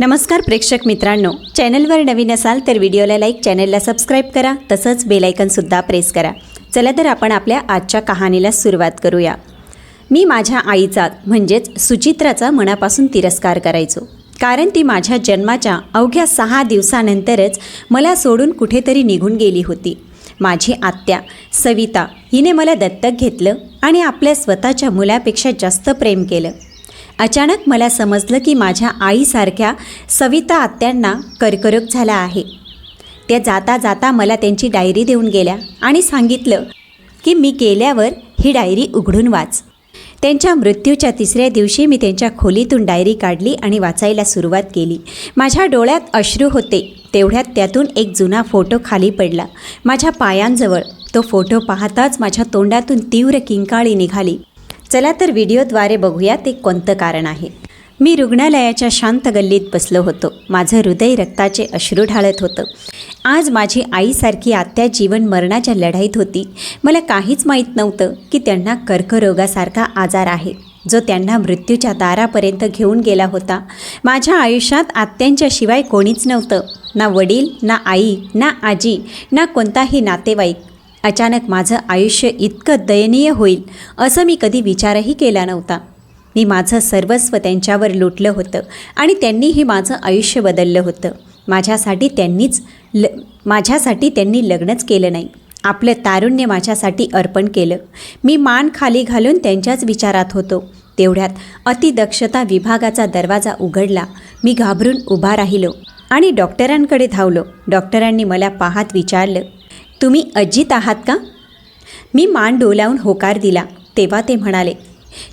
नमस्कार प्रेक्षक मित्रांनो. चॅनलवर नवीन असाल तर व्हिडिओला लाईक चॅनलला सबस्क्राईब करा तसंच बेलायकनसुद्धा प्रेस करा. चला तर आपण आपल्या आजच्या कहाणीला सुरुवात करूया. मी माझ्या आईचा म्हणजेच सुचित्राचा मनापासून तिरस्कार करायचो. कारण ती माझ्या जन्माच्या अवघ्या सहा दिवसानंतरच मला सोडून कुठेतरी निघून गेली होती. माझी आत्या सविता हिने मला दत्तक घेतलं आणि आपल्या स्वतःच्या मुलापेक्षा जास्त प्रेम केलं. अचानक मला समजलं की माझ्या आईसारख्या सविता आत्यांना कर्करोग झाला आहे. त्या जाता जाता मला त्यांची डायरी देऊन गेल्या आणि सांगितलं की मी गेल्यावर ही डायरी उघडून वाच. त्यांच्या मृत्यूच्या तिसऱ्या दिवशी मी त्यांच्या खोलीतून डायरी काढली आणि वाचायला सुरुवात केली. माझ्या डोळ्यात अश्रू होते. तेवढ्यात त्यातून एक जुना फोटो खाली पडला. माझ्या पायांजवळ तो फोटो पाहताच माझ्या तोंडातून तीव्र किंकाळी निघाली. चला तर व्हिडिओद्वारे बघूया ते कोणतं कारण आहे. मी रुग्णालयाच्या शांत गल्लीत बसलो होतो. माझं हृदय रक्ताचे अश्रू ढाळत होतं. आज माझी आईसारखी आत्या जीवन मरणाच्या लढाईत होती. मला काहीच माहीत नव्हतं की त्यांना कर्करोगासारखा आजार आहे. जो त्यांना मृत्यूच्या दारापर्यंत घेऊन गेला होता. माझ्या आयुष्यात आत्यांच्या शिवाय कोणीच नव्हतं. ना वडील ना आई ना आजी ना कोणताही नातेवाईक. अचानक माझं आयुष्य इतकं दयनीय होईल असं मी कधी विचारही केला नव्हता. मी माझं सर्वस्व त्यांच्यावर लुटलं होतं आणि त्यांनीही माझं आयुष्य बदललं होतं. माझ्यासाठी त्यांनीच ल माझ्यासाठी त्यांनी लग्नच केलं नाही. आपलं तारुण्य माझ्यासाठी अर्पण केलं. मी मान खाली घालून त्यांच्याच विचारात होतो. तेवढ्यात अतिदक्षता विभागाचा दरवाजा उघडला. मी घाबरून उभा राहिलो आणि डॉक्टरांकडे धावलो. डॉक्टरांनी मला पाहत विचारलं तुम्ही अजित आहात का? मी मान डोलावून होकार दिला. तेव्हा ते म्हणाले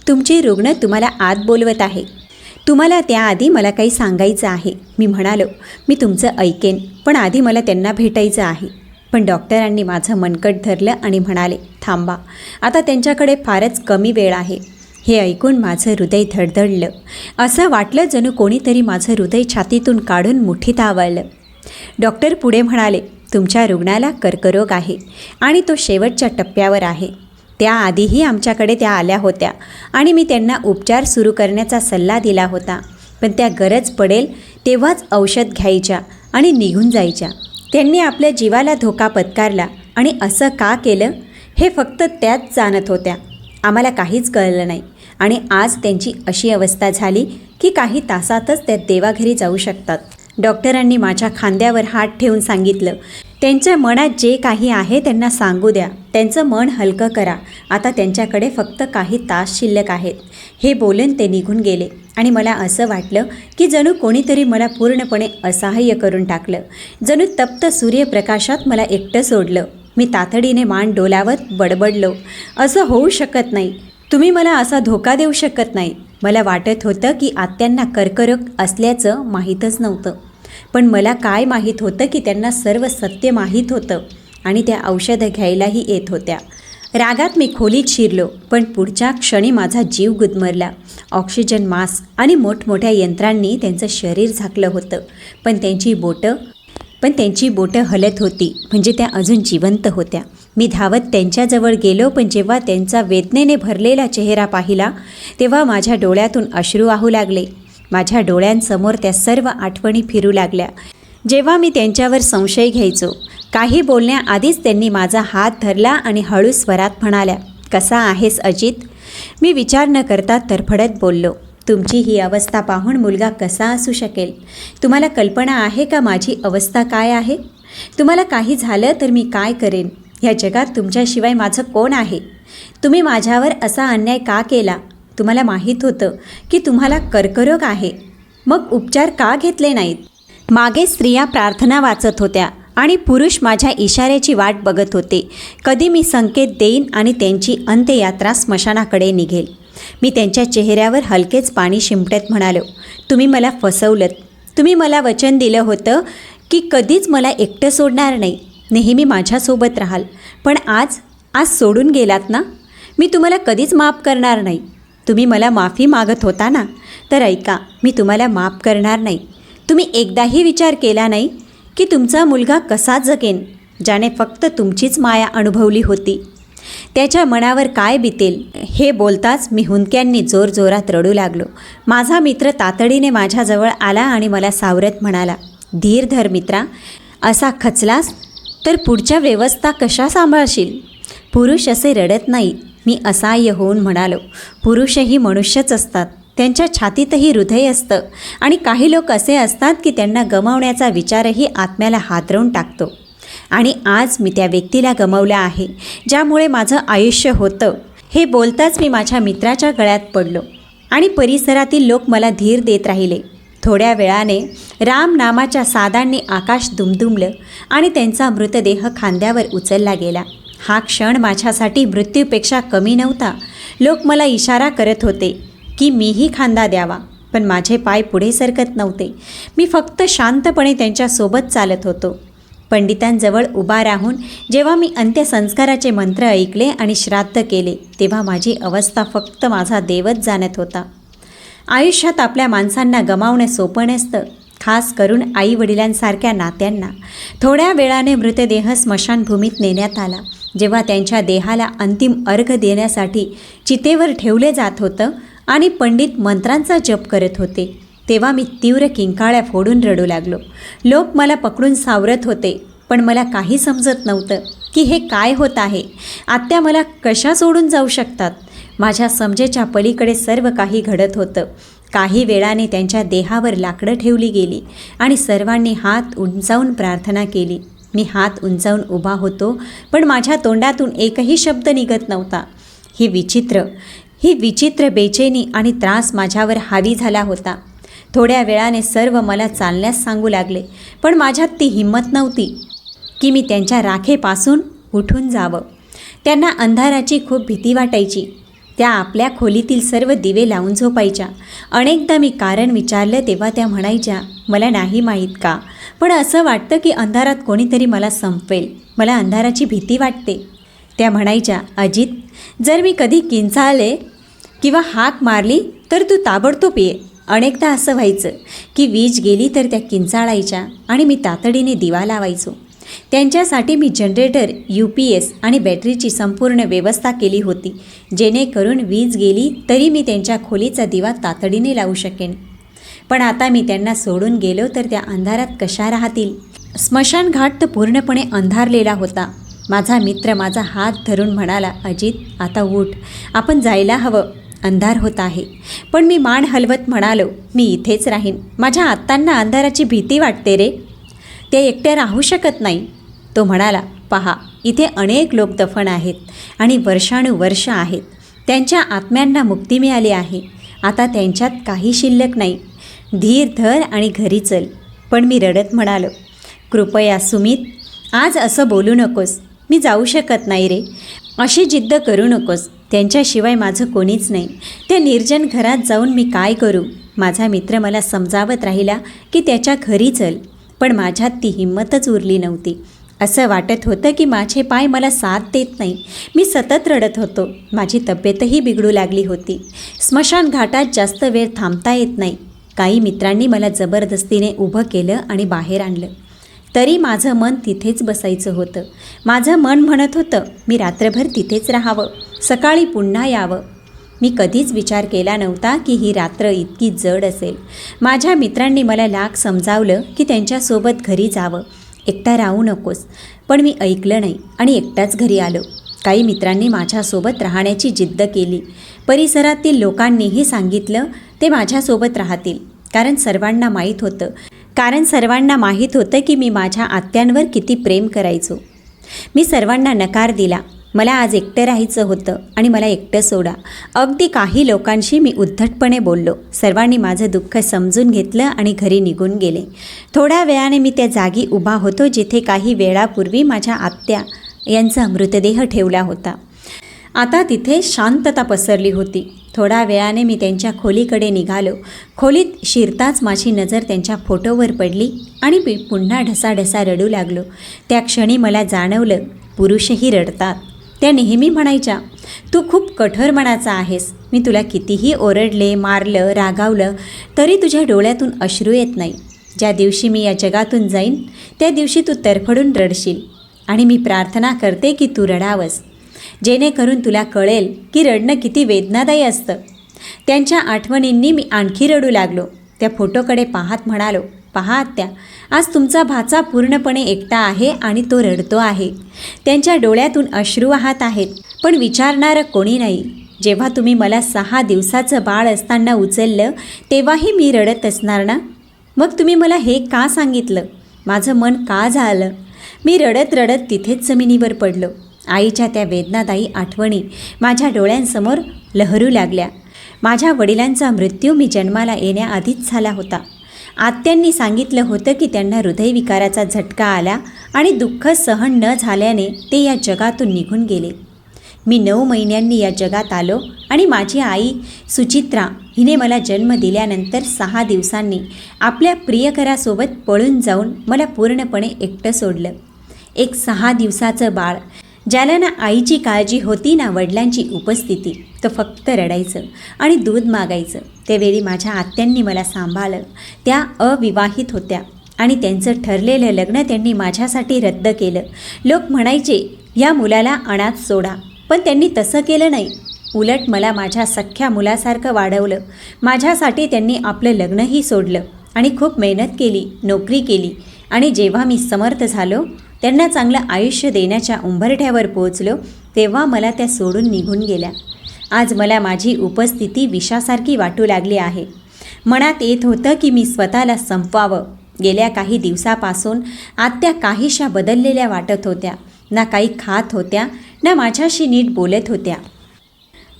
तुमचे रुग्ण तुम्हाला आत बोलवत आहे. तुम्हाला त्याआधी मला काही सांगायचं आहे. मी म्हणालो मी तुमचं ऐकेन पण आधी मला त्यांना भेटायचं आहे. पण डॉक्टरांनी माझं मनकट धरलं आणि म्हणाले थांबा आता त्यांच्याकडे फारच कमी वेळ आहे. हे ऐकून माझं हृदय धडधडलं. असं वाटलं जणू कोणीतरी माझं हृदय छातीतून काढून मुठीत आवळलं. डॉक्टर पुढे म्हणाले तुमच्या रुग्णाला कर्करोग आहे आणि तो शेवटच्या टप्प्यावर आहे. त्याआधीही आमच्याकडे त्या आल्या होत्या आणि मी त्यांना उपचार सुरू करण्याचा सल्ला दिला होता. पण त्या गरज पडेल तेव्हाच औषध घ्यायच्या आणि निघून जायच्या. त्यांनी आपल्या जीवाला धोका पत्कारला आणि असं का केलं? हे फक्त त्याच जाणत होत्या. आम्हाला काहीच कळलं नाही आणि आज त्यांची अशी अवस्था झाली की काही तासातच त्या देवाघरी जाऊ शकतात. डॉक्टरांनी माझ्या खांद्यावर हात ठेवून सांगितलं त्यांच्या मनात जे काही आहे त्यांना सांगू द्या. त्यांचं मन हलकं करा. आता त्यांच्याकडे फक्त काही तास शिल्लक आहेत. हे बोलून ते निघून गेले आणि मला असं वाटलं की जणू कोणीतरी मला पूर्णपणे असहाय्य करून टाकलं. जणू तप्त सूर्यप्रकाशात मला एकटं सोडलं. मी तातडीने मान डोलावत बडबडलो. असं होऊ शकत नाही. तुम्ही मला असा धोका देऊ शकत नाही. मला वाटत होतं की आत्यांना कर्करोग असल्याचं माहीतच नव्हतं. पण मला काय माहीत होतं की त्यांना सर्व सत्य माहीत होतं आणि त्या औषधं घ्यायलाही येत होत्या. रागात मी खोलीत शिरलो पण पुढच्या क्षणी माझा जीव गुदमरला. ऑक्सिजन मास्क आणि मोठमोठ्या यंत्रांनी त्यांचं शरीर झाकलं होतं. पण त्यांची बोटं पण त्यांची बोटं हलत होती म्हणजे त्या अजून जिवंत होत्या. मी धावत त्यांच्याजवळ गेलो पण जेव्हा त्यांचा वेदनेने भरलेला चेहरा पाहिला तेव्हा माझ्या डोळ्यातून अश्रू वाहू लागले. माझ्या डोळ्यांसमोर त्या सर्व आठवणी फिरू लागल्या. जेव्हा मी त्यांच्यावर संशय घ्यायचो काही बोलण्याआधीच त्यांनी माझा हात धरला आणि हळू स्वरात म्हणाल्या कसा आहेस अजित? मी विचार न करता तरफडत बोललो तुमची ही अवस्था पाहून मुलगा कसा असू शकेल? तुम्हाला कल्पना आहे का माझी अवस्था काय आहे? तुम्हाला काही झालं तर मी काय करेन? ह्या जगात तुमच्याशिवाय माझं कोण आहे? तुम्ही माझ्यावर असा अन्याय का केला? तुम्हाला माहीत होतं की तुम्हाला कर्करोग आहे. मग उपचार का घेतले नाहीत? मागे स्त्रिया प्रार्थना वाचत होत्या आणि पुरुष माझ्या इशाऱ्याची वाट बघत होते. कधी मी संकेत देईन आणि त्यांची अंत्ययात्रा स्मशानाकडे निघेल. मी त्यांच्या चेहऱ्यावर हलकेच पाणी शिंपटत म्हणालो तुम्ही मला फसवलत. तुम्ही मला वचन दिलं होतं की कधीच मला एकटं सोडणार नाही. नेहमी माझ्यासोबत राहाल. पण आज आज सोडून गेलात ना? मी तुम्हाला कधीच माफ करणार नाही. तुम्ही मला माफी मागत होता ना? तर ऐका मी तुम्हाला माफ करणार नाही. तुम्ही एकदाही विचार केला नाही की तुमचा मुलगा कसा जगेन ज्याने फक्त तुमचीच माया अनुभवली होती. त्याच्या मनावर काय बितेल हे बोलताच मी हुंदक्यांनी जोरजोरात रडू लागलो. माझा मित्र तातडीने माझ्याजवळ आला आणि मला सावरत म्हणाला धीर धर मित्रा असा खचलास? तर पुढच्या व्यवस्था कशा सांभाळशील? पुरुष असे रडत नाही मी असहाय्य होऊन म्हणालो पुरुषही मनुष्यच असतात. त्यांच्या छातीतही हृदय असतं. आणि काही लोक असे असतात की त्यांना गमावण्याचा विचारही आत्म्याला हादरवून टाकतो. आणि आज मी त्या व्यक्तीला गमावलं आहे ज्यामुळे माझं आयुष्य होतं. हे बोलताच मी माझ्या मित्राच्या गळ्यात पडलो. आणि परिसरातील लोक मला धीर देत राहिले. थोड्या वेळाने राम नामाच्या सादांनी आकाश दुमदुमलं आणि त्यांचा मृतदेह खांद्यावर उचलला गेला. हा क्षण माझ्यासाठी मृत्यूपेक्षा कमी नव्हता. लोक मला इशारा करत होते की मीही खांदा द्यावा पण माझे पाय पुढे सरकत नव्हते. मी फक्त शांतपणे त्यांच्यासोबत चालत होतो. पंडितांजवळ उभा राहून जेव्हा मी अंत्यसंस्काराचे मंत्र ऐकले आणि श्राद्ध केले तेव्हा माझी अवस्था फक्त माझा देवच जाणत होता. आयुष्यात आपल्या माणसांना गमावणं सोपं नसतं. खास करून आई वडिलांसारख्या नात्यांना. थोड्या वेळाने मृतदेह स्मशानभूमीत नेण्यात आला. जेव्हा त्यांच्या देहाला अंतिम अर्घ देण्यासाठी चितेवर ठेवले जात होतं आणि पंडित मंत्रांचा जप करत होते तेव्हा मी तीव्र किंकाळ्या फोडून रडू लागलो. लोक मला पकडून सावरत होते पण मला काही समजत नव्हतं की हे काय होत आहे. आत्या मला कशा सोडून जाऊ शकतात? माझ्या समजेच्या पलीकडे सर्व काही घडत होतं. काही वेळाने त्यांच्या देहावर लाकडं ठेवली गेली आणि सर्वांनी हात उंचावून प्रार्थना केली. मी हात उंचावून उभा होतो पण माझ्या तोंडातून एकही शब्द निघत नव्हता. ही विचित्र ही विचित्र बेचैनी आणि त्रास माझ्यावर हावी झाला होता. थोड्या वेळाने सर्व मला चालण्यास सांगू लागले पण माझ्यात ती हिंमत नव्हती की मी त्यांच्या राखेपासून उठून जावं. त्यांना अंधाराची खूप भीती वाटायची. त्या आपल्या खोलीतील सर्व दिवे लावून झोपायच्या. अनेकदा मी कारण विचारलं तेव्हा त्या म्हणायच्या मला नाही माहीत का? पण असं वाटतं की अंधारात कोणीतरी मला संपवेल मला अंधाराची भीती वाटते. त्या म्हणायच्या अजित जर मी कधी किंचाळले किंवा हाक मारली तर तू ताबडतोब ये. अनेकदा असं व्हायचं की वीज गेली तर त्या किंचाळायच्या आणि मी तातडीने दिवा लावायचो. त्यांच्यासाठी मी जनरेटर यू पी एस आणि बॅटरीची संपूर्ण व्यवस्था केली होती जेणेकरून वीज गेली तरी मी त्यांच्या खोलीचा दिवा तातडीने लावू शकेन. पण आता मी त्यांना सोडून गेलो तर त्या अंधारात कशा राहतील? स्मशानघाट तर पूर्णपणे अंधारलेला होता. माझा मित्र माझा हात धरून म्हणाला अजित आता उठ. आपण जायला हवं. अंधार होत आहे. पण मी मान हलवत म्हणालो मी इथेच राहीन. माझ्या आत्तांना अंधाराची भीती वाटते रे. ते एकट्या राहू शकत नाही. तो म्हणाला पहा इथे अनेक लोक दफन आहेत आणि वर्षानुवर्ष आहेत. त्यांच्या आत्म्यांना मुक्ती मिळाली आहे. आता त्यांच्यात काही शिल्लक नाही. धीर धर आणि घरी चल. पण मी रडत म्हणालो कृपया सुमित आज असं बोलू नकोस. मी जाऊ शकत नाही रे. अशी जिद्द करू नकोस. त्यांच्याशिवाय माझं कोणीच नाही. त्या निर्जन घरात जाऊन मी काय करू? माझा मित्र मला समजावत राहिला की त्याच्या घरी चल. पण माझ्यात ती हिंमतच उरली नव्हती. असं वाटत होतं की माझे पाय मला साथ देत नाही. मी सतत रडत होतो. माझी तब्येतही बिघडू लागली होती. स्मशान घाटात जास्त वेळ थांबता येत नाही. काही मित्रांनी मला जबरदस्तीने उभं केलं आणि बाहेर आणलं. तरी माझं मन तिथेच बसायचं होतं. माझं मन म्हणत होतं मी रात्रभर तिथेच राहावं. सकाळी पुन्हा यावं. मी कधीच विचार केला नव्हता की ही रात्र इतकी जड असेल. माझ्या मित्रांनी मला लाख समजावलं की त्यांच्यासोबत घरी जावं. एकटा राहू नकोस. पण मी ऐकलं नाही आणि एकटाच घरी आलो. काही मित्रांनी माझ्यासोबत राहण्याची जिद्द केली. परिसरातील लोकांनीही सांगितलं ते माझ्यासोबत राहतील. कारण सर्वांना माहीत होतं. कारण सर्वांना माहीत होतं की मी माझ्या आत्यांवर किती प्रेम करायचो. मी सर्वांना नकार दिला. मला आज एकटं राहायचं होतं आणि मला एकटं सोडा. अगदी काही लोकांशी मी उद्धटपणे बोललो. सर्वांनी माझं दुःख समजून घेतलं आणि घरी निघून गेले. थोड्या वेळाने मी त्या जागी उभा होतो जिथे काही वेळापूर्वी माझ्या आत्या यांचा मृतदेह ठेवला होता. आता तिथे शांतता पसरली होती. थोड्या वेळाने मी त्यांच्या खोलीकडे निघालो. खोलीत शिरताच माझी नजर त्यांच्या फोटोवर पडली आणि मी पुन्हा ढसाढसा रडू लागलो. त्या क्षणी मला जाणवलं पुरुषही रडतात. त्या नेहमी म्हणायच्या तू खूप कठोर मनाचा आहेस. मी तुला कितीही ओरडले मारलं रागावलं तरी तुझ्या डोळ्यातून अश्रू येत नाही. ज्या दिवशी मी या जगातून जाईन त्या दिवशी तू तरफडून रडशील. आणि मी प्रार्थना करते की तू रडावंस. जेणेकरून तुला कळेल की रडणं किती वेदनादायी असतं. त्यांच्या आठवणींनी मी आणखी रडू लागलो. त्या फोटोकडे पाहत म्हणालो पहा आत्या आज तुमचा भाचा पूर्णपणे एकटा आहे आणि तो रडतो आहे. त्यांच्या डोळ्यातून अश्रू वाहत आहेत पण विचारणारं कोणी नाही. जेव्हा तुम्ही मला सहा दिवसाचं बाळ असताना उचललं तेव्हाही मी रडत असणार ना? मग तुम्ही मला हे का सांगितलं? माझं मन का झालं? मी रडत रडत तिथेच जमिनीवर पडलो. आईच्या त्या वेदनादायी आठवणी माझ्या डोळ्यांसमोर लहरू लागल्या. माझ्या वडिलांचा मृत्यू मी जन्माला येण्याआधीच झाला होता. आत्यांनी सांगितलं होतं की त्यांना हृदयविकाराचा झटका आला आणि दुःख सहन न झाल्याने ते या जगातून निघून गेले. मी नऊ महिन्यांनी या जगात आलो आणि माझी आई सुचित्रा हिने मला जन्म दिल्यानंतर सहा दिवसांनी आपल्या प्रियकरासोबत पळून जाऊन मला पूर्णपणे एकटं सोडलं. एक सहा दिवसाचं बाळ ज्याला ना आईची काळजी होती ना वडिलांची उपस्थिती तो फक्त रडायचं आणि दूध मागायचं. त्यावेळी माझ्या आत्यांनी मला सांभाळलं. त्या अविवाहित होत्या आणि त्यांचं ठरलेलं लग्न त्यांनी माझ्यासाठी रद्द केलं. लोक म्हणायचे या मुलाला अनाथ सोडा. पण त्यांनी तसं केलं नाही. उलट मला माझ्या सख्ख्या मुलासारखं वाढवलं. माझ्यासाठी त्यांनी आपलं लग्नही सोडलं आणि खूप मेहनत केली नोकरी केली आणि जेव्हा मी समर्थ झालो त्यांना चांगलं आयुष्य देण्याच्या उंबरठ्यावर पोहोचलो तेव्हा मला त्या सोडून निघून गेल्या. आज मला माझी उपस्थिती विषासारखी वाटू लागली आहे. मनात येत होतं की मी स्वतःला संपवावं. गेल्या काही दिवसापासून आत्या काहीशा बदललेल्या वाटत होत्या. ना काही खात होत्या ना माझ्याशी नीट बोलत होत्या.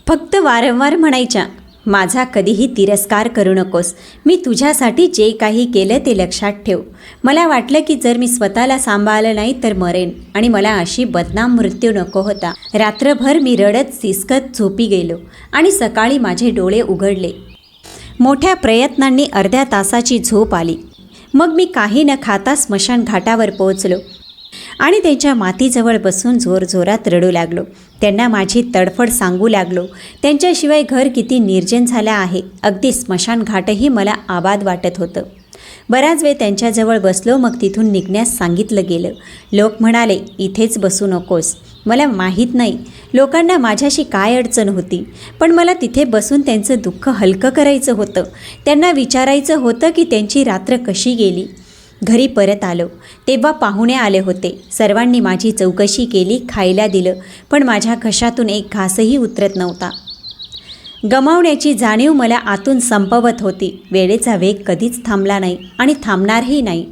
फक्त वारंवार म्हणायच्या माझा कधीही तिरस्कार करू नकोस. मी तुझ्यासाठी जे काही केलं ते लक्षात ठेव. मला वाटलं की जर मी स्वतःला सांभाळलं नाही तर मरेन आणि मला अशी बदनाम मृत्यू नको होता. रात्रभर मी रडत सिसकत झोपी गेलो आणि सकाळी माझे डोळे उघडले. मोठ्या प्रयत्नांनी अर्ध्या तासाची झोप आली. मग मी काही न खाता स्मशान घाटावर पोहोचलो आणि त्यांच्या मातीजवळ बसून जोरजोरात रडू लागलो. त्यांना माझी तडफड सांगू लागलो. त्यांच्याशिवाय घर किती निर्जन झालं आहे. अगदी स्मशान घाटही मला आबाद वाटत होतं. बराच वेळ त्यांच्याजवळ बसलो मग तिथून निघण्यास सांगितलं गेलं. लोक म्हणाले इथेच बसू नकोस. मला माहीत नाही. लोकांना माझ्याशी काय अडचण होती? पण मला तिथे बसून त्यांचं दुःख हलकं करायचं होतं. त्यांना विचारायचं होतं की त्यांची रात्र कशी गेली? घरी परत आलो. तेव्हा पाहुणे आले होते. सर्वांनी माझी चौकशी केली खायला दिलं पण माझ्या घशातून एक घासही उतरत नव्हता. गमावण्याची जाणीव मला आतून संपवत होती. वेळेचा वेग कधीच थांबला नाही आणि थांबणारही नाही.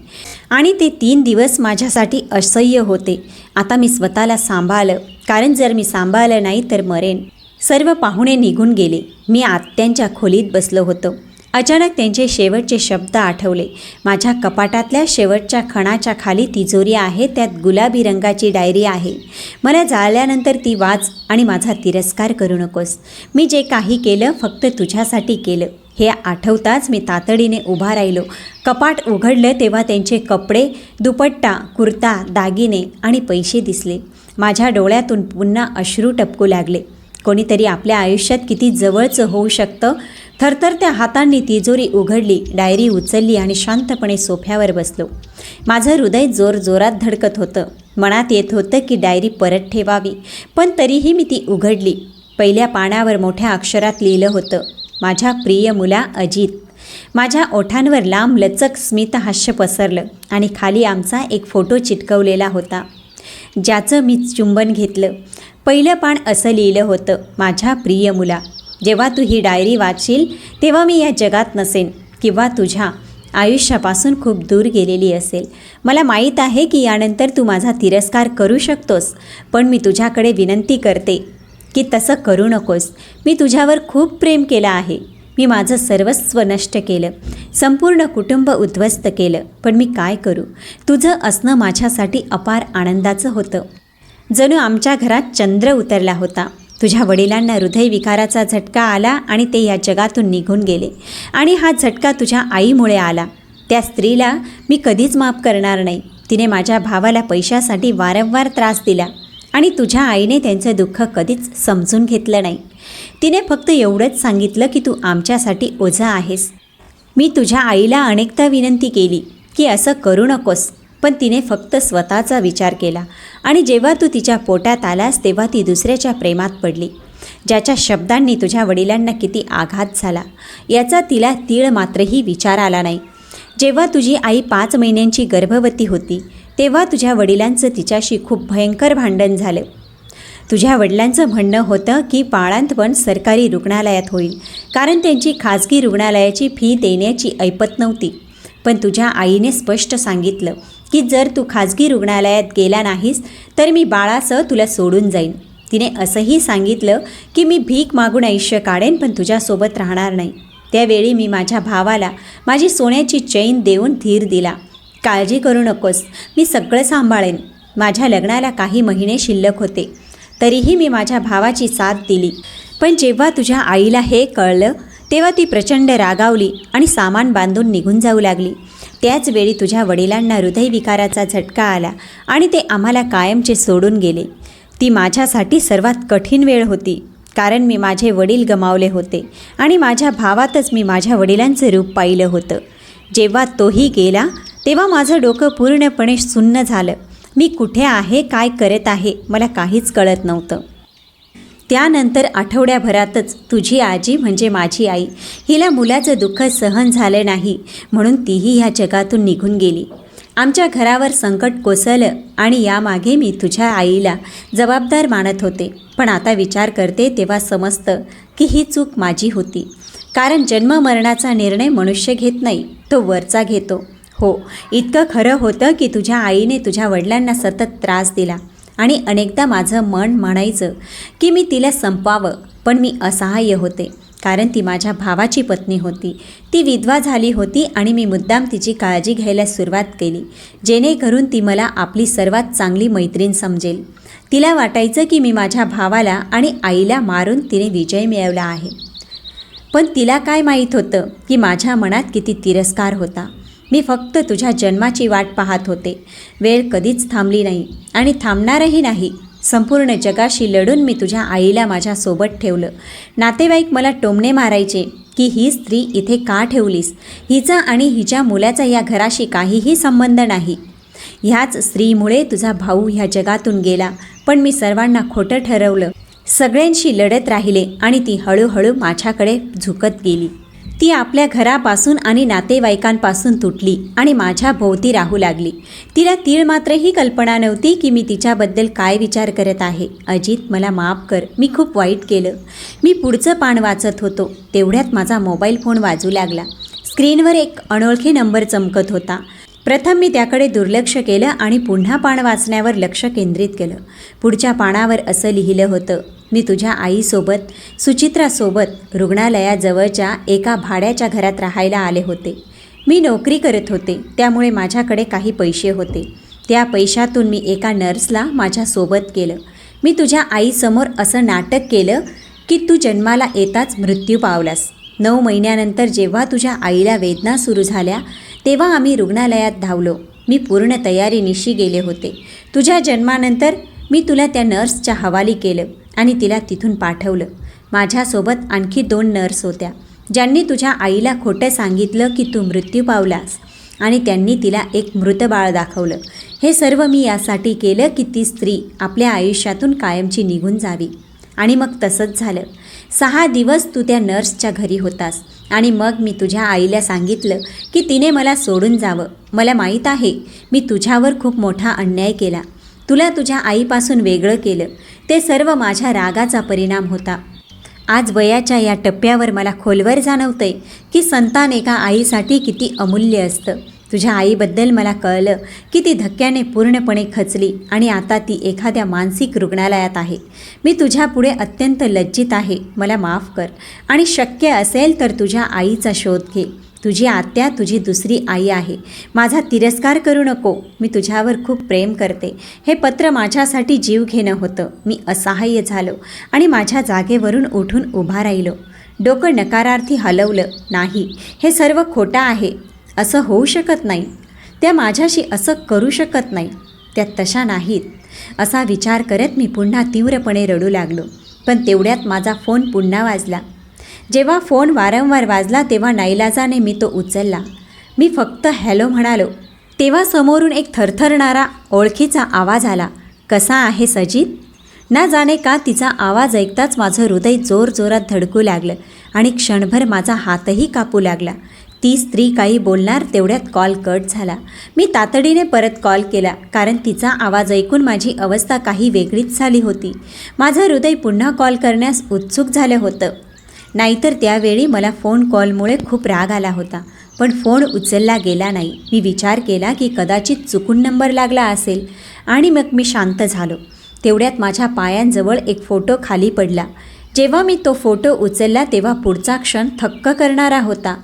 आणि ते तीन दिवस माझ्यासाठी असह्य होते. आता मी स्वतःला सांभाळलं. कारण जर मी सांभाळलं नाही तर मरेन. सर्व पाहुणे निघून गेले. मी आत्यांच्या खोलीत बसलो होतो. अचानक त्यांचे शेवटचे शब्द आठवले. माझ्या कपाटातल्या शेवटच्या खणाच्या खाली तिजोरी आहे त्यात गुलाबी रंगाची डायरी आहे. मला जाळल्यानंतर ती वाच आणि माझा तिरस्कार करू नकोस. मी जे काही केलं फक्त तुझ्यासाठी केलं. हे आठवताच मी तातडीने उभा राहिलो. कपाट उघडलं तेव्हा त्यांचे कपडे दुपट्टा कुर्ता दागिने आणि पैसे दिसले. माझ्या डोळ्यातून पुन्हा अश्रू टपकू लागले. कोणीतरी आपल्या आयुष्यात किती जवळचं होऊ शकतं? थरथरत्या हातांनी तिजोरी उघडली डायरी उचलली आणि शांतपणे सोफ्यावर बसलो. माझं हृदय जोरजोरात धडकत होतं. मनात येत होतं की डायरी परत ठेवावी पण तरीही मी ती उघडली. पहिल्या पानावर मोठ्या अक्षरात लिहिलं होतं माझ्या प्रिय मुला अजित. माझ्या ओठांवर लांब लचक स्मितहास्य पसरलं आणि खाली आमचा एक फोटो चिटकवलेला होता ज्याचं मी चुंबन घेतलं. पहिलं पान असं लिहिलं होतं माझ्या प्रिय मुला. जेव्हा तू ही डायरी वाचशील तेव्हा मी या जगात नसेन किंवा तुझ्या आयुष्यापासून खूप दूर गेलेली असेल. मला माहीत आहे की यानंतर तू माझा तिरस्कार करू शकतोस पण मी तुझ्याकडे विनंती करते की तसं करू नकोस. मी तुझ्यावर खूप प्रेम केलं आहे. मी माझं सर्वस्व नष्ट केलं. संपूर्ण कुटुंब उद्ध्वस्त केलं. पण मी काय करू? तुझं असणं माझ्यासाठी अपार आनंदाचं होतं. जणू आमच्या घरात चंद्र उतरला होता. तुझ्या वडिलांना हृदयविकाराचा झटका आला आणि ते या जगातून निघून गेले. आणि हा झटका तुझ्या आईमुळे आला. त्या स्त्रीला मी कधीच माफ करणार नाही. तिने माझ्या भावाला पैशासाठी वारंवार त्रास दिला आणि तुझ्या आईने त्यांचं दुःख कधीच समजून घेतलं नाही. तिने फक्त एवढंच सांगितलं की तू आमच्यासाठी ओझा आहेस. मी तुझ्या आईला अनेकदा विनंती केली की असं करू नकोस. पण तिने फक्त स्वतःचा विचार केला. आणि जेव्हा तू तिच्या पोटात आलास तेव्हा ती दुसऱ्याच्या प्रेमात पडली. ज्याच्या शब्दांनी तुझ्या वडिलांना किती आघात झाला याचा तिला तीळ मात्रही विचार आला नाही. जेव्हा तुझी आई पाच महिन्यांची गर्भवती होती तेव्हा तुझ्या वडिलांचं तिच्याशी खूप भयंकर भांडण झालं. तुझ्या वडिलांचं म्हणणं होतं की बाळांतपण सरकारी रुग्णालयात होईल कारण त्यांची खाजगी रुग्णालयाची फी देण्याची ऐपत नव्हती. पण तुझ्या आईने स्पष्ट सांगितलं की जर तू खाजगी रुग्णालयात गेला नाहीस तर मी बाळासह तुला सोडून जाईन. तिने असंही सांगितलं की मी भीक मागून आयुष्य काढेन पण तुझ्यासोबत राहणार नाही. त्यावेळी मी माझ्या भावाला माझी सोन्याची चैन देऊन धीर दिला. काळजी करू नकोस मी सगळं सांभाळेन. माझ्या लग्नाला काही महिने शिल्लक होते. तरीही मी माझ्या भावाची साथ दिली. पण जेव्हा तुझ्या आईला हे कळलं तेव्हा ती प्रचंड रागावली आणि सामान बांधून निघून जाऊ लागली. त्याचवेळी तुझ्या वडिलांना हृदयविकाराचा झटका आला आणि ते आम्हाला कायमचे सोडून गेले. ती माझ्यासाठी सर्वात कठीण वेळ होती कारण मी माझे वडील गमावले होते आणि माझ्या भावातच मी माझ्या वडिलांचं रूप पाहिलं होतं. जेव्हा तोही गेला तेव्हा माझं डोकं पूर्णपणे सुन्न झालं. मी कुठे आहे काय करत आहे मला काहीच कळत नव्हतं. त्यानंतर आठवड्याभरातच तुझी आजी म्हणजे माझी आई हिला मुलाचं दुःख सहन झालं नाही म्हणून तीही ह्या जगातून निघून गेली. आमच्या घरावर संकट कोसळलं आणि यामागे मी तुझ्या आईला जबाबदार मानत होते. पण आता विचार करते तेव्हा समजतं की ही चूक माझी होती. कारण जन्ममरणाचा निर्णय मनुष्य घेत नाही तो वरचा घेतो. हो इतकं खरं होतं की तुझ्या आईने तुझ्या वडिलांना सतत त्रास दिला. आणि अनेकदा माझं मन म्हणायचं की मी तिला संपावं पण मी असहाय्य होते. कारण ती माझ्या भावाची पत्नी होती. ती विधवा झाली होती आणि मी मुद्दाम तिची काळजी घ्यायला सुरुवात केली जेणेकरून ती मला आपली सर्वात चांगली मैत्रीण समजेल. तिला वाटायचं की मी माझ्या भावाला आणि आईला मारून तिने विजय मिळवला आहे. पण तिला काय माहीत होतं की माझ्या मनात किती तिरस्कार होता. मी फक्त तुझ्या जन्माची वाट पाहत होते. वेळ कधीच थांबली नाही. आणि थांबणारही नाही. संपूर्ण जगाशी लढून मी तुझ्या आईला माझ्यासोबत ठेवलं. नातेवाईक मला टोमणे मारायचे की ही स्त्री इथे का ठेवलीस? हिचा आणि हिच्या मुलाचा या घराशी काहीही संबंध नाही. ह्याच स्त्रीमुळे तुझा भाऊ ह्या जगातून गेला. पण मी सर्वांना खोटं ठरवलं. सगळ्यांशी लढत राहिले आणि ती हळूहळू माझ्याकडे झुकत गेली. ती आपल्या घरापासून आणि नातेवाईकांपासून तुटली आणि माझ्या भोवती राहू लागली. तिला तीळ मात्र ही कल्पना नव्हती की मी तिच्याबद्दल काय विचार करत आहे. अजित मला माफ कर. मी खूप वाईट केलं. मी पुढचं पान वाचत होतो. तेवढ्यात माझा मोबाईल फोन वाजू लागला. स्क्रीनवर एक अनोळखी नंबर चमकत होता. प्रथम मी त्याकडे दुर्लक्ष केलं आणि पुन्हा पान वाचण्यावर लक्ष केंद्रित केलं. पुढच्या पानावर असं लिहिलं होतं मी तुझ्या आईसोबत सुचित्रासोबत रुग्णालयाजवळच्या एका भाड्याच्या घरात राहायला आले होते. मी नोकरी करत होते त्यामुळे माझ्याकडे काही पैसे होते. त्या पैशातून मी एका नर्सला माझ्यासोबत केलं. मी तुझ्या आईसमोर असं नाटक केलं की तू जन्माला येताच मृत्यू पावलास. नऊ महिन्यानंतर जेव्हा तुझ्या आईला वेदना सुरू झाल्या तेव्हा आम्ही रुग्णालयात धावलो. मी पूर्ण तयारीनिशी गेले होते. तुझ्या जन्मानंतर मी तुला त्या नर्सच्या हवाली केलं आणि तिला तिथून पाठवलं. माझ्यासोबत आणखी दोन नर्स होत्या. ज्यांनी तुझ्या आईला खोटं सांगितलं की तू मृत्यू पावलास आणि त्यांनी तिला एक मृत बाळ दाखवलं. हे सर्व मी यासाठी केलं की ती स्त्री आपल्या आयुष्यातून कायमची निघून जावी. आणि मग तसंच झालं. सहा दिवस तू त्या नर्सच्या घरी होतास. आणि मग मी तुझ्या आईला सांगितलं की तिने मला सोडून जावं. मला माहीत आहे मी तुझ्यावर खूप मोठा अन्याय केला. तुला तुझ्या आईपासून वेगळं केलं. ते सर्व माझ्या रागाचा परिणाम होता. आज वयाच्या या टप्प्यावर मला खोलवर जाणवतंय की संतान एका आईसाठी किती अमूल्य असतं. तुझ्या आईबद्दल मला कळलं की ती धक्क्याने पूर्णपणे खचली आणि आता ती एखाद्या मानसिक रुग्णालयात आहे. मी तुझ्यापुढे अत्यंत लज्जित आहे. मला माफ कर. आणि शक्य असेल तर तुझ्या आईचा शोध घे. तुझी आत्या तुझी दुसरी आई आहे. माझा तिरस्कार करू नको. मी तुझ्यावर खूप प्रेम करते. हे पत्र माझ्यासाठी जीव घेणं होतं. मी असहाय्य झालो आणि माझ्या जागेवरून उठून उभा राहिलो. डोकं नकारार्थी हलवलं. नाही. हे सर्व खोटं आहे. असं होऊ शकत नाही. त्या माझ्याशी असं करू शकत नाही. त्या तशा नाहीत. असा विचार करत मी पुन्हा तीव्रपणे रडू लागलो. पण तेवढ्यात माझा फोन पुन्हा वाजला. जेव्हा फोन वारंवार वाजला तेव्हा नाईलाजाने मी तो उचलला. मी फक्त हॅलो म्हणालो. तेव्हा समोरून एक थरथरणारा ओळखीचा आवाज आला. कसा आहे सजित? ना जाणे का तिचा आवाज ऐकताच माझं हृदय जोरजोरात धडकू लागलं आणि क्षणभर माझा हातही कापू लागला. ती स्त्री काही बोलणार तेवढ्यात कॉल कट झाला. मी तातडीने परत कॉल केला कारण तिचा आवाज ऐकून माझी अवस्था काही वेगळीच झाली होती. माझं हृदय पुन्हा कॉल करण्यास उत्सुक झालं होतं. नाहीतर त्यावेळी मला फोन कॉलमुळे खूप राग आला होता. पण फोन उचलला गेला नाही. मी विचार केला की कदाचित चुकून नंबर लागला असेल आणि मग मी शांत झालो. तेवढ्यात माझ्या पायांजवळ एक फोटो खाली पडला. जेव्हा मी तो फोटो उचलला तेव्हा पुढचा क्षण थक्क करणारा होता.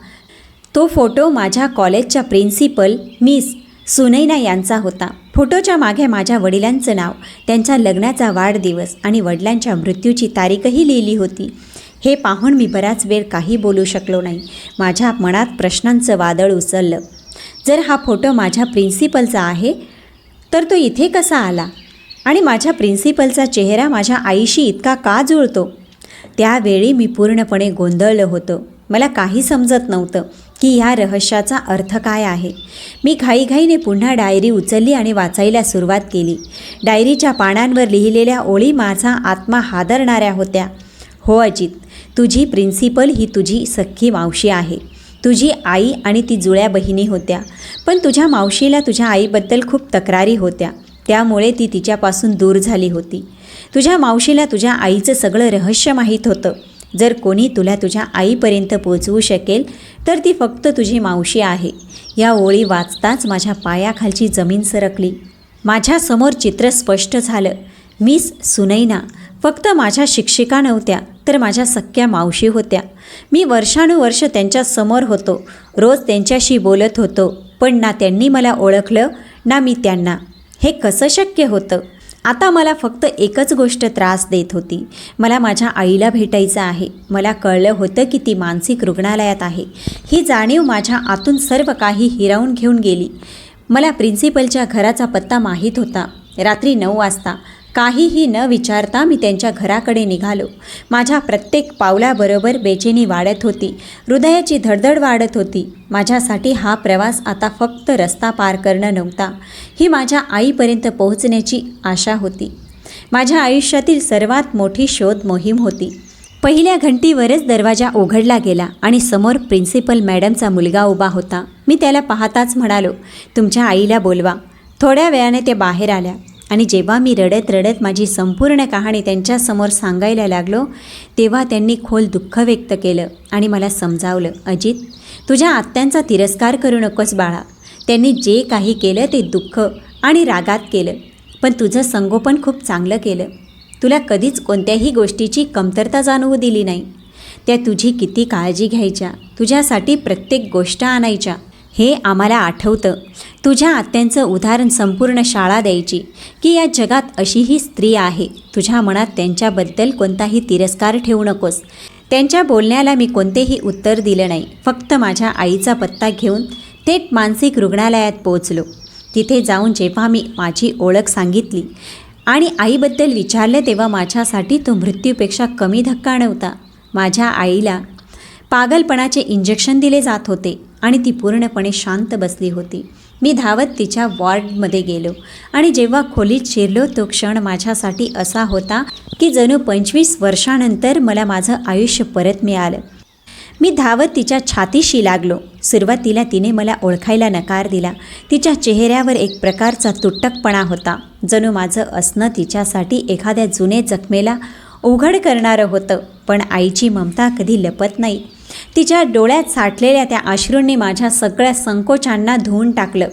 तो फोटो माझ्या कॉलेजच्या प्रिन्सिपल मिस सुनैना यांचा होता. फोटोच्या मागे माझ्या वडिलांचं नाव त्यांच्या लग्नाचा वाढदिवस आणि वडिलांच्या मृत्यूची तारीखही लिहिली होती. हे पाहून मी बराच वेळ काही बोलू शकलो नाही. माझ्या मनात प्रश्नांचं वादळ उचललं जर हा फोटो माझ्या प्रिन्सिपलचा आहे तर तो इथे कसा आला? आणि माझ्या प्रिन्सिपलचा चेहरा माझ्या आईशी इतका का जुळतो? त्यावेळी मी पूर्णपणे गोंधळलं होतं. मला काही समजत नव्हतं. की ह्या रहस्याचा अर्थ काय आहे? मी घाईघाईने पुन्हा डायरी उचलली आणि वाचायला सुरुवात केली. डायरीच्या पानांवर लिहिलेल्या ओळी माझा आत्मा हादरणाऱ्या होत्या. हो अजित तुझी प्रिन्सिपल ही तुझी सख्खी मावशी आहे. तुझी आई आणि ती जुळ्या बहिणी होत्या. पण तुझ्या मावशीला तुझ्या आईबद्दल खूप तक्रारी होत्या. त्यामुळे ती तिच्यापासून दूर झाली होती. तुझ्या मावशीला तुझ्या आईचं सगळं रहस्य माहीत होतं. जर कोणी तुला तुझ्या आईपर्यंत पोचवू शकेल तर ती फक्त तुझी मावशी आहे. या ओळी वाचताच माझ्या पायाखालची जमीन सरकली. माझ्यासमोर चित्र स्पष्ट झालं. मिस सुनैना फक्त माझ्या शिक्षिका नव्हत्या तर माझ्या सख्या मावशी होत्या. मी वर्षानुवर्ष त्यांच्यासमोर होतो. रोज त्यांच्याशी बोलत होतो. पण ना त्यांनी मला ओळखलं ना मी त्यांना. हे कसं शक्य होतं? आता मला फक्त एकच गोष्ट त्रास देत होती. मला माझ्या आईला भेटायचं आहे. मला कळलं होतं की ती मानसिक रुग्णालयात आहे. ही जाणीव माझ्या आतून सर्व काही हिरावून घेऊन गेली. मला प्रिन्सिपलच्या घराचा पत्ता माहीत होता. रात्री नऊ वाजता काहीही न विचारता मी त्यांच्या घराकडे निघालो. माझ्या प्रत्येक पावलाबरोबर बेचैनी वाढत होती. हृदयाची धडधड वाढत होती. माझ्यासाठी हा प्रवास आता फक्त रस्ता पार करणं नव्हता. ही माझ्या आईपर्यंत पोहोचण्याची आशा होती. माझ्या आयुष्यातील सर्वात मोठी शोध मोहीम होती. पहिल्या घंटीवरच दरवाजा उघडला गेला आणि समोर प्रिन्सिपल मॅडमचा मुलगा उभा होता. मी त्याला पाहताच म्हणालो तुमच्या आईला बोलवा. थोड्या वेळाने ते बाहेर आल्या. आणि जेव्हा मी रडत रडत माझी संपूर्ण कहाणी त्यांच्यासमोर सांगायला लागलो तेव्हा त्यांनी खोल दुःख व्यक्त केलं आणि मला समजावलं अजित तुझ्या आत्यांचा तिरस्कार करू नकोस बाळा. त्यांनी जे काही केलं ते दुःख आणि रागात केलं पण तुझं संगोपन खूप चांगलं केलं. तुला कधीच कोणत्याही गोष्टीची कमतरता जाणवू दिली नाही. त्या तुझी किती काळजी घ्यायच्या तुझ्यासाठी प्रत्येक गोष्ट आणायच्या. हे आम्हाला आठवतं. तुझ्या आत्यांचं उदाहरण संपूर्ण शाळा द्यायची की या जगात अशीही स्त्री आहे. तुझ्या मनात त्यांच्याबद्दल कोणताही तिरस्कार ठेवू नकोस. त्यांच्या बोलण्याला मी कोणतेही उत्तर दिलं नाही. फक्त माझ्या आईचा पत्ता घेऊन थेट मानसिक रुग्णालयात पोहोचलो. तिथे जाऊन जेव्हा मी माझी ओळख सांगितली आणि आईबद्दल विचारलं तेव्हा माझ्यासाठी तो मृत्यूपेक्षा कमी धक्का नव्हता. माझ्या आईला पागलपणाचे इंजेक्शन दिले जात होते. आणि ती पूर्णपणे शांत बसली होती. मी धावत तिच्या वॉर्डमध्ये गेलो आणि जेव्हा खोलीत शिरलो तो क्षण माझ्यासाठी असा होता की जणू पंचवीस वर्षानंतर मला माझं आयुष्य परत मिळालं. मी धावत तिच्या छातीशी लागलो. सुरुवातीला तिने मला ओळखायला नकार दिला. तिच्या चेहऱ्यावर एक प्रकारचा तुटकपणा होता. जणू माझं असणं तिच्यासाठी एखाद्या जुने जखमेला उघड करणारं होतं पण आईची ममता कधी लपत नाही. तिच्या डोळ्यात साठलेल्या त्या अश्रूंनी माझ्या सगळ्या संकोचांना धुवून टाकलं.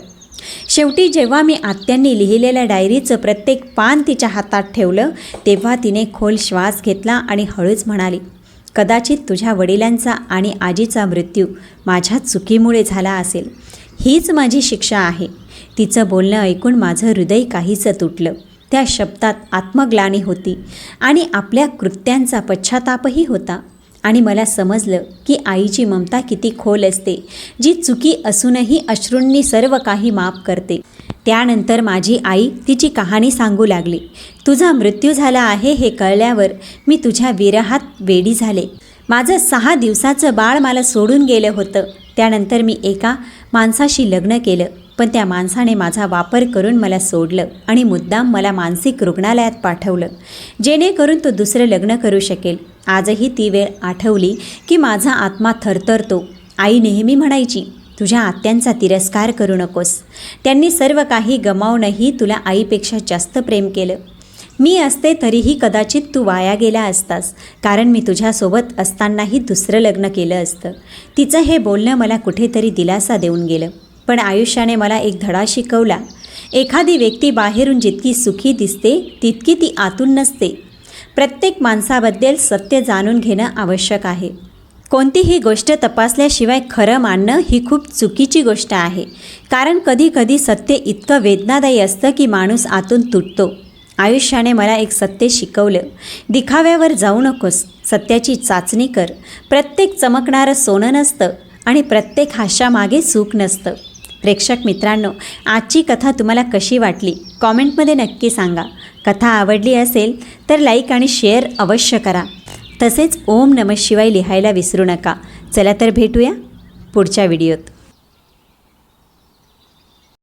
शेवटी जेव्हा मी आत्यांनी लिहिलेल्या डायरीचं प्रत्येक पान तिच्या हातात ठेवलं तेव्हा तिने खोल श्वास घेतला आणि हळूच म्हणाली कदाचित तुझ्या वडिलांचा आणि आजीचा मृत्यू माझ्या चुकीमुळे झाला असेल. हीच माझी शिक्षा आहे तिचं बोलणं ऐकून माझं हृदय काहीचं तुटलं. त्या शब्दात आत्मग्लानी होती आणि आपल्या कृत्यांचा पश्चातापही होता. आणि मला समजलं की आईची ममता किती खोल असते जी चुकी असूनही अश्रूंनी सर्व काही माफ करते. त्यानंतर माझी आई तिची कहाणी सांगू लागली. तुझा मृत्यू झाला आहे हे कळल्यावर मी तुझ्या विरहात वेडी झाले. माझं सहा दिवसाचं बाळ मला सोडून गेलं होतं. त्यानंतर मी एका माणसाशी लग्न केलं. पण त्या माणसाने माझा वापर करून मला सोडलं आणि मुद्दाम मला मानसिक रुग्णालयात पाठवलं. जेणेकरून तो दुसरं लग्न करू शकेल. आजही ती वेळ आठवली की माझा आत्मा थरथरतो. आई नेहमी म्हणायची तुझ्या आत्यांचा तिरस्कार करू नकोस. त्यांनी सर्व काही गमावूनही तुला आईपेक्षा जास्त प्रेम केलं. मी असते तरीही कदाचित तू वाया गेला असतास कारण मी तुझ्यासोबत असतानाही दुसरं लग्न केलं असतं. तिचं हे बोलणं मला कुठेतरी दिलासा देऊन गेलं. पण आयुष्याने मला एक धडा शिकवला. एखादी व्यक्ती बाहेरून जितकी सुखी दिसते तितकी ती आतून नसते. प्रत्येक माणसाबद्दल सत्य जाणून घेणं आवश्यक आहे. कोणतीही गोष्ट तपासल्याशिवाय खरं मानणं ही खूप चुकीची गोष्ट आहे. कारण कधीकधी सत्य इतकं वेदनादायी असतं की माणूस आतून तुटतो. आयुष्याने मला एक सत्य शिकवलं. दिखाव्यावर जाऊ नकोस. सत्याची चाचणी कर. प्रत्येक चमकणारं सोनं नसतं आणि प्रत्येक हाशामागे सुख नसतं. प्रेक्षक मित्रांनो आजची कथा तुम्हाला कशी वाटली? कॉमेंटमध्ये नक्की सांगा. कथा आवडली असेल तर लाईक आणि शेअर अवश्य करा. तसेच ओम नमः शिवाय लिहायला विसरू नका. चला तर भेटूया पुढच्या व्हिडिओत.